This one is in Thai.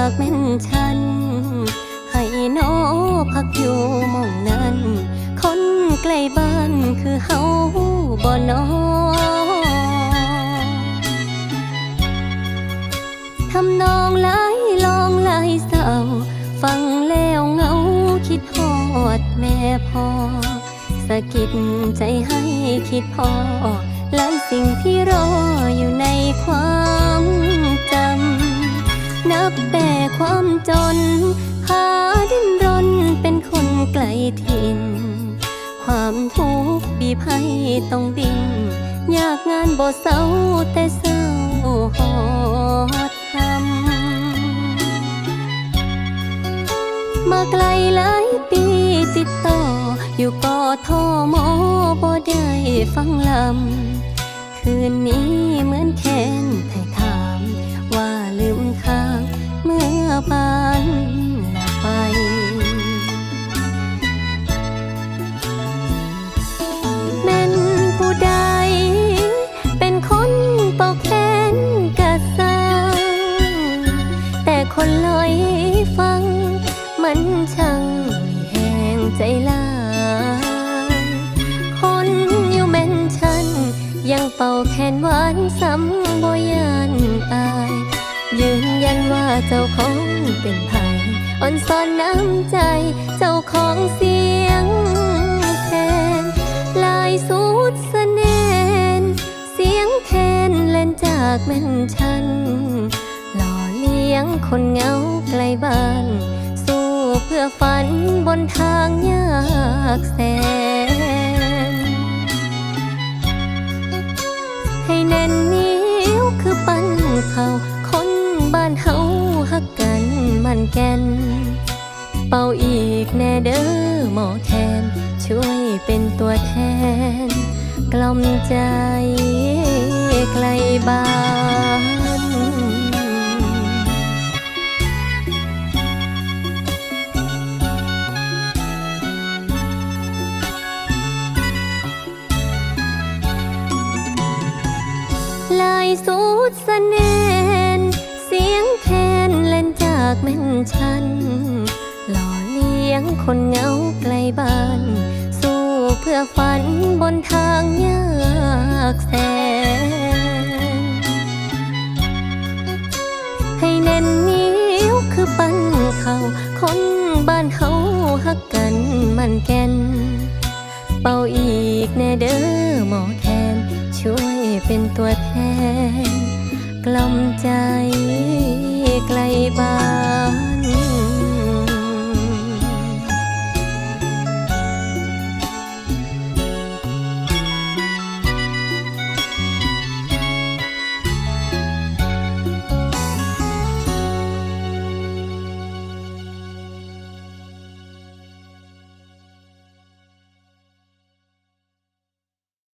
ากแม่นฉัน ให้นอพักอยู่มองนั้น คนใกล้บ้านคือเฮาบ่นอทำนองหลายลองหลายเศร้า ฟังแล้วเงาคิดฮอดแม่พ่อสะกิดใจให้คิดพอหลายสิ่งที่รออยู่ แต่ความจน หาดิ้นรนเป็นคนไกลถิ่น ความทุกข์บีบให้ต้องบินอยากงานบ่เศร้าแต่เศร้าหอดทำมาไกลหลายปีติดต่อ อยู่กอทอมอบ่ได้ฟังลำคืนนี้เหมือนแคน มื่อปานละไป แม่นผู้ใด เป็นคนเป่าแค้นกะสร้างแต่คนลอยฟัง มันช่างแหงใจลายคนอยู่แม่นฉัน ยังเป่าแค้นหวานซ้ำบ่ยานอาย ยืนยันว่าเจ้าของเป็นไผอ่อนซ่อนน้ำใจ เจ้าของเสียงแทน ลายสุดสะแนนเสียงแคนเล่นจากแม่นฉัน หล่อเลี้ยงคนเหงาไกลบ้าน สู้เพื่อฝันบนทางยากแสน ให้แน่นเหนิ้วคือปั้นเขา บ้านเฮาฮักกันมันแก่น เป่าอีกแน่เด้อหมอแคนช่วยเป็นตัวแทน กล่อมใจไกลบ้านลายสุดสะแนนากแม่นฉัน หล่อเลี้ยงคนเหงาไกลบ้าน สู้เพื่อฝันบนทางยากแสน ให้แน่นนิ้วคือปั้นเขาคนบ้านเฮาฮักกันมันแก่น เป่าอีกแน่เด้อหมอแทน ช่วยเป็นตัวแทน กล่อมใจ ใกล้บ้าน